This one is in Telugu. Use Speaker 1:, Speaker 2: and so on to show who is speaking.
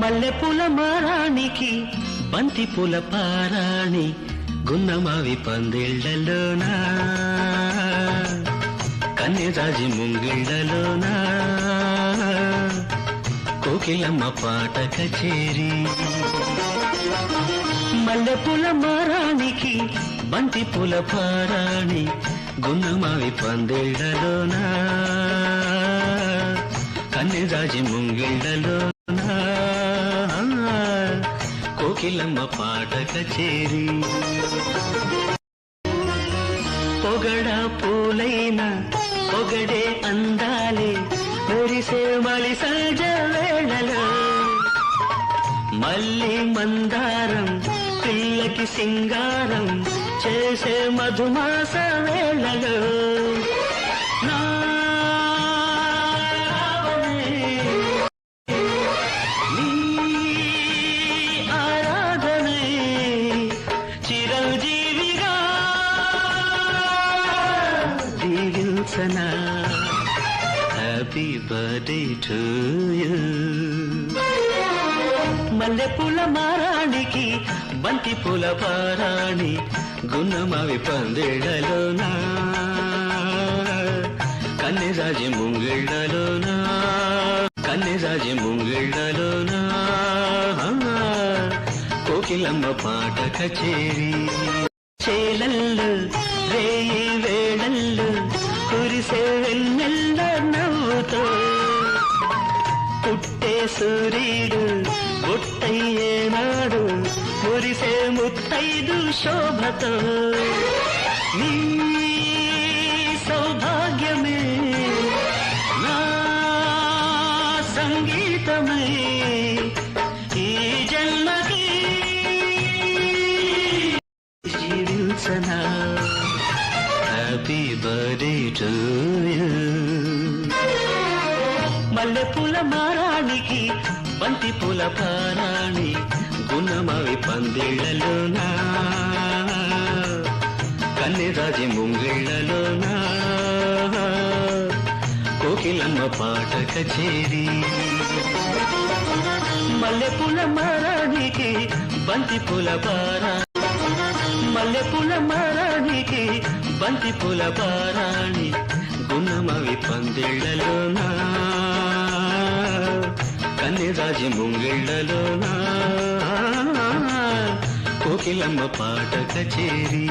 Speaker 1: మల్లెపూల మారానికి బంతి పూల పారాణి గున్నమావి పందిళ్ళలోనా? కన్నెరాజి ముంగిళ్ళలోనా? కోకిలమ్మ పాట కచేరి. మల్లెపూల మారానికి బంతి పూల పారాణి గున్నమావి పందిళ్ళలోనా? కన్నెరాజి ముంగిళ్ళలోనా కోకిలమ్మ పాట కచేరి పొగడ పూలైన పొగడే అందాలే మెరిసే మలి సహజ వేళలో. మళ్ళీ మందారం పిల్లకి సింగారం చేసే మధుమాస వేళలో. దీవించనా హ్యాపీ బర్త్డే టు యూ మల్లెపూల మారానికి బంతి పూల పారాణి గున్నమావి పందిళ్ళలోనా కన్నెరాజి ముంగిళ్ళలోనా కన్నెరాజి ముంగిళ్ళలోనా కోకిలమ్మ పాట కచేరి. చేలల్లు రేయి కురిసే వెన్నెల్ల నవ్వుతో పుట్టే సూర్యుడు పుట్టయ్యే నాడు మురిసే ముత్తైదు శోభతో. నీ సౌభాగ్యమే నా సంగీతమై. ఈ జన్మకి జీవించనా? హ్యాపీ బర్త్డే టు యూ మల్లెపూల మారాణికి బంతి పూల పారాణి గుణమవి పందిళ్ళలోనా కన్నెరాజి ముంగిళ్ళలోనా కోకిలమ్మ పాట కచేరి మల్లెపూల మారాణికి బంతి పూల పారా బంతి పూల పారాణి గుణమవి పందిళ్ళలోనా కన్నెరాజి ముంగిళ్ళలోనా కోకిలమ్మ పాట కచేరీ.